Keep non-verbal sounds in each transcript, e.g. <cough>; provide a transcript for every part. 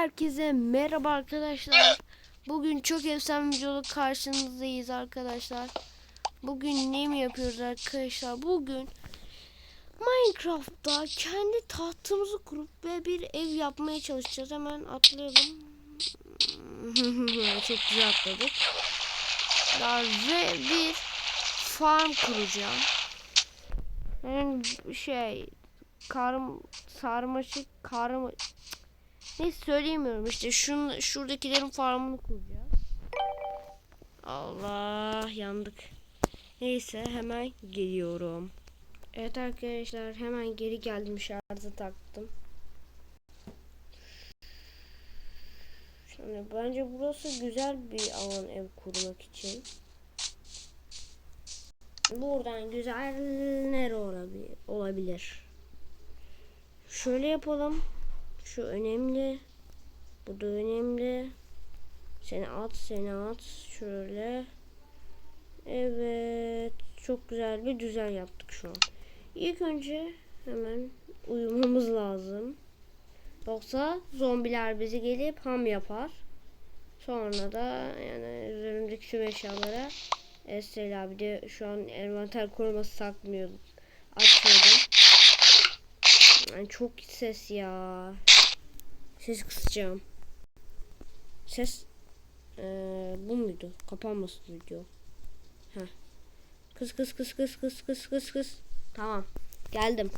Herkese merhaba arkadaşlar. Bugün çok efsane bir videoda karşınızdayız arkadaşlar. Bugün ne mi yapıyoruz arkadaşlar? Bugün Minecraft'ta kendi tahtımızı kurup ve bir ev yapmaya çalışacağız. Hemen atlayalım. <laughs> çok güzel atladık. Ve bir farm kuracağım. Yani şey karım sarmaşık karma ne söyleyemiyorum işte şun şuradakilerin farmını kuracağız. Allah yandık. Neyse hemen geliyorum. Evet arkadaşlar hemen geri geldim şarjı taktım. Şimdi bence burası güzel bir alan ev kurmak için. Buradan güzel nere olabilir? olabilir? Şöyle yapalım. Şu önemli. Bu da önemli. Seni at, seni at. Şöyle. Evet. Çok güzel bir düzen yaptık şu an. İlk önce hemen uyumamız lazım. Yoksa zombiler bizi gelip ham yapar. Sonra da yani üzerimdeki tüm eşyalara Mesela bir de şu an envanter koruması sakmıyordum. Açıyordum. Yani çok ses ya. Ses kısacağım. Ses ee, bu muydu? Kapanmasın video. Heh. Kız kız kız kız kız kız kız kız. Tamam. Geldim.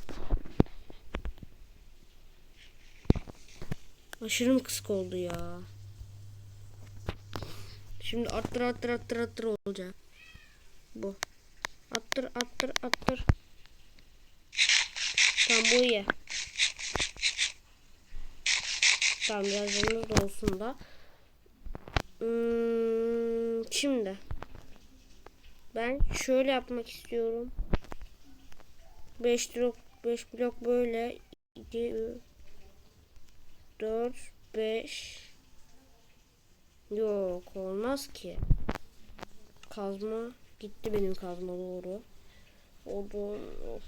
Aşırı mı kısık oldu ya? Şimdi attır attır attır attır olacak. Bu. Attır attır attır. Tamam bu iyi. Biraz yanımız da olsun da. Hmm, şimdi. Ben şöyle yapmak istiyorum. 5 blok 5 blok böyle 2 4 5 Yok olmaz ki. Kazma gitti benim kazma doğru. Odun of.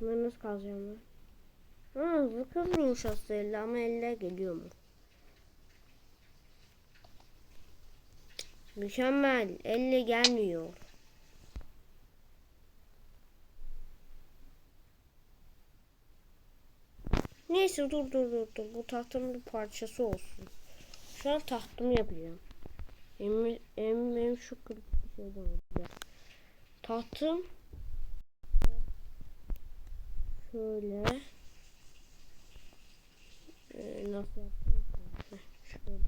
Bunları nasıl kazacağım ben? Ha hızlı kazıyormuş aslında ama elle geliyor mu? Mükemmel. Elle gelmiyor. Neyse dur dur dur dur. Bu tahtanın bir parçası olsun. Şu an tahtımı yapacağım. Em, em, em şu kırık bir olacak. Tahtım şöyle ee, nasıl. Şuraya.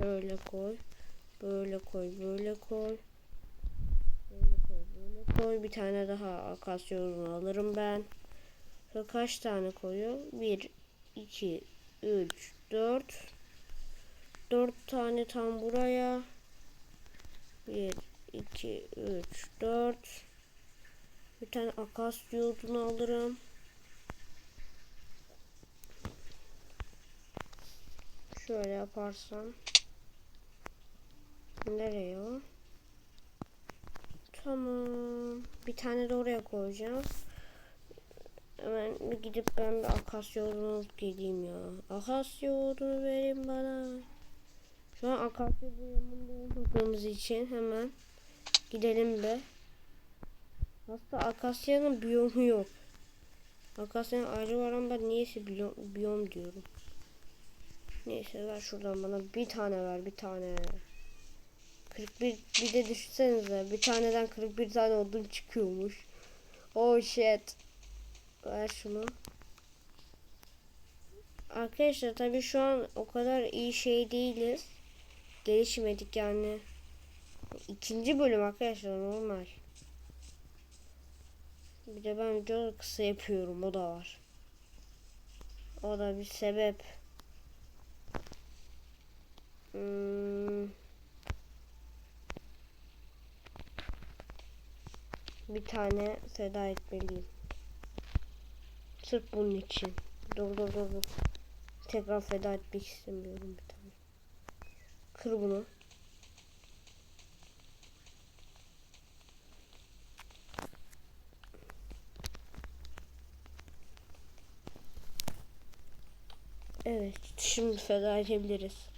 Böyle koy. Böyle koy. Böyle koy. Böyle koy. Böyle koy. Bir tane daha akasya uzunu alırım ben. Kaç tane koyuyor? 1, 2, 3, 4. 4 tane tam buraya. 1, 2, 3, 4. Bir tane akasya odunu alırım. Şöyle yaparsam. Nereye o? Tamam. Bir tane de oraya koyacağım. Hemen bir gidip ben bir akasya odunu geleyim ya. Akasya odunu verin bana. Şu an akasya biyomunda olmadığımız için hemen gidelim be. Aslında akasyanın biyomu yok. Akasyanın ayrı var ama ben niyeyse biyom, biyom diyorum. Neyse ver şuradan bana bir tane ver bir tane. 41 bir de düşünsenize bir taneden 41 tane odun çıkıyormuş. Oh shit. Ver şunu. Arkadaşlar tabii şu an o kadar iyi şey değiliz. Gelişmedik yani. İkinci bölüm arkadaşlar normal. Bir de ben video kısa yapıyorum o da var. O da bir sebep. Bir tane feda etmeliyim. Sırf bunun için. Dur dur dur dur. Tekrar feda etmek istemiyorum bir tane. Kır bunu. Evet, şimdi feda edebiliriz.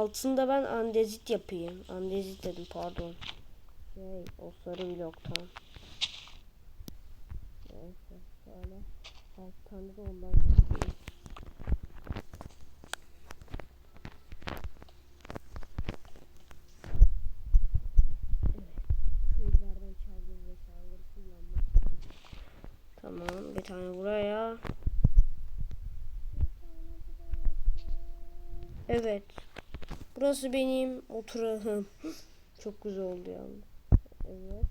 Altında ben andezit yapayım. Andezit dedim pardon. Şey, o sarı bloktan. Neyse, şöyle. Altı tane de ondan yapayım. Tamam, bir tane buraya. Evet. Burası benim oturağım. <gasps> Çok güzel oldu yalnız. Evet.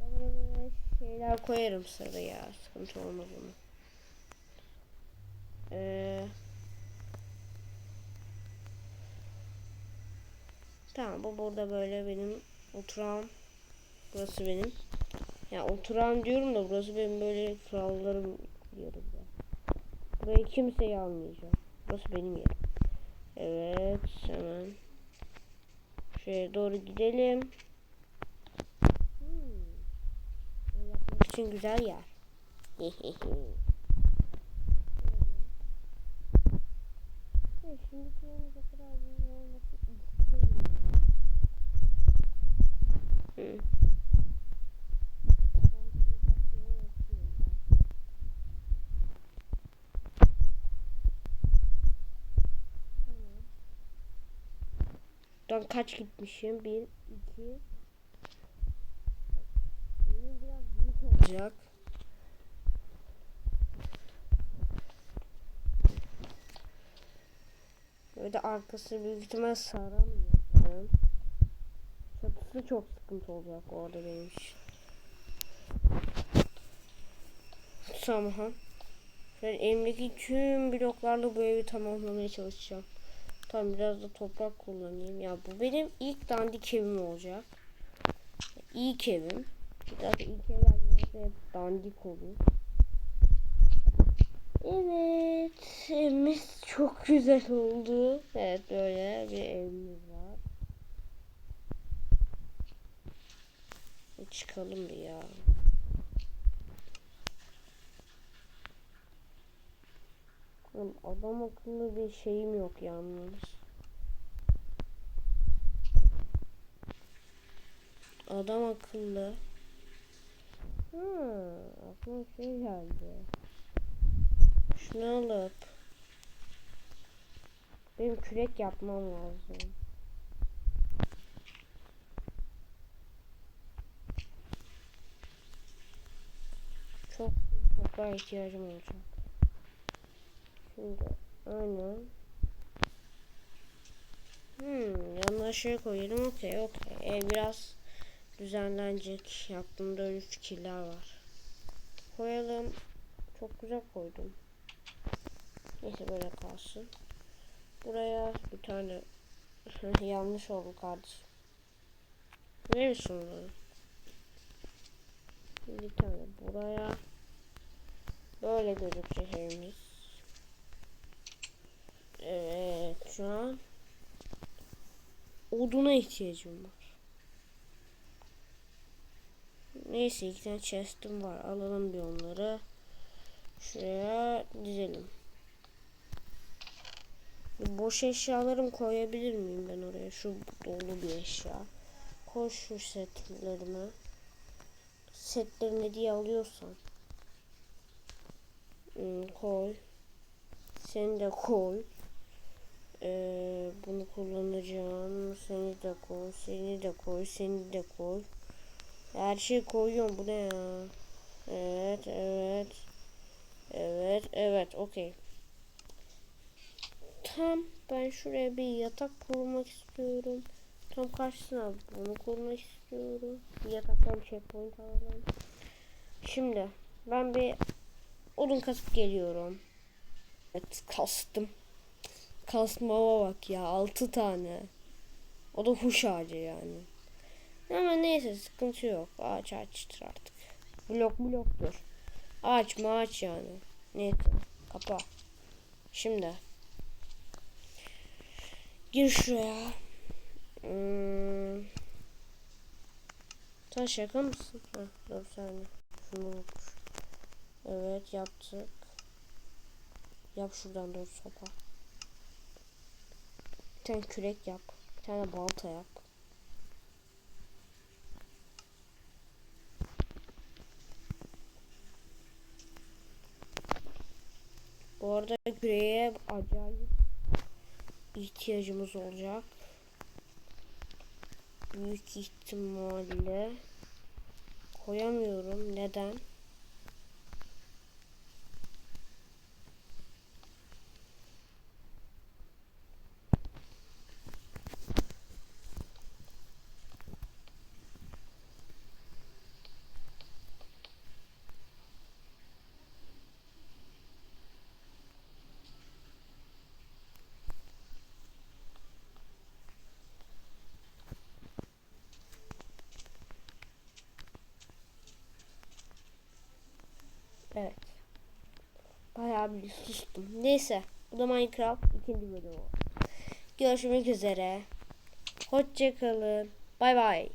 Ben buraya şeyler koyarım sıraya. Sıkıntı olmaz ona. Ee, tamam bu burada böyle benim oturağım. Burası benim. Ya oturağım diyorum da burası benim böyle kurallarım diyorum ya. Burayı kimseye almayacağım. Burası benim yerim. Evet hemen. Şuraya doğru gidelim. Hmm. Yapmak için güzel yer. Evet, <laughs> şimdi trenimiz o kadar büyük olması istemiyorum. Hı. Ben sığacak yere yapıyorum. Bak. Tamam. Ben kaç gitmişim? Bir, iki. Benim biraz büyük olacak. Böyle de arkası büyük ihtimal saramıyorum. Çatısı çok sıkıntı olacak orada benim için. Tamam. Ben elimdeki tüm bloklarla bu evi tamamlamaya çalışacağım. Tamam biraz da toprak kullanayım. Ya bu benim ilk dandik evim olacak. İlk evim. Zaten ilk evler hep dandik olur. Evet. Evimiz çok güzel oldu. Evet böyle bir evimiz var. Çıkalım bir ya. Oğlum adam akıllı bir şeyim yok yalnız. Adam akıllı. Ha, aklıma şey geldi. Şunu alıp benim kürek yapmam lazım. Çok toprağa ihtiyacım olacak. Şimdi aynen. Hmm, yanına şey koyalım. Okey, okey. Ev biraz düzenlenecek. Aklımda öyle fikirler var. Koyalım. Çok güzel koydum. Neyse böyle kalsın. Buraya bir tane <laughs> yanlış oldu kardeşim. Neresi onları? Bir tane buraya. Böyle gözükecek evimiz. Evet şu an oduna ihtiyacım var. Neyse iki tane chest'im var. Alalım bir onları. Şuraya dizelim. Boş eşyalarımı koyabilir miyim ben oraya? Şu dolu bir eşya. Koy şu setlerimi. Setlerini diye alıyorsan. Hmm, koy. Seni de koy. Ee, bunu kullanacağım. Seni de koy. Seni de koy. Seni de koy. Her şeyi koyuyorum. Bu ne ya? Evet, evet. Evet, evet. Okey. Tam ben şuraya bir yatak kurmak istiyorum. Tam karşısına bunu kurmak istiyorum. Yataktan checkpoint alalım. Şimdi ben bir odun kasıp geliyorum. Evet kastım. Kasmama bak ya 6 tane. O da huş ağacı yani. Ama neyse sıkıntı yok. Ağaç ağaçtır artık. Blok bloktur. Ağaç mı ağaç yani. Neyse kapa. Şimdi. Gir şuraya. Hmm. Sen şaka mısın? Ha, dur saniye. Şunu. Evet yaptık. Yap şuradan dört sopa. Tane kürek yap. Bir tane balta yap. Bu arada küreğe acayip ihtiyacımız olacak. Büyük ihtimalle koyamıyorum. Neden? Evet. Bir sustum. Neyse. Bu da Minecraft ikinci bölümü. Görüşmek üzere. Hoşçakalın. Bay bay.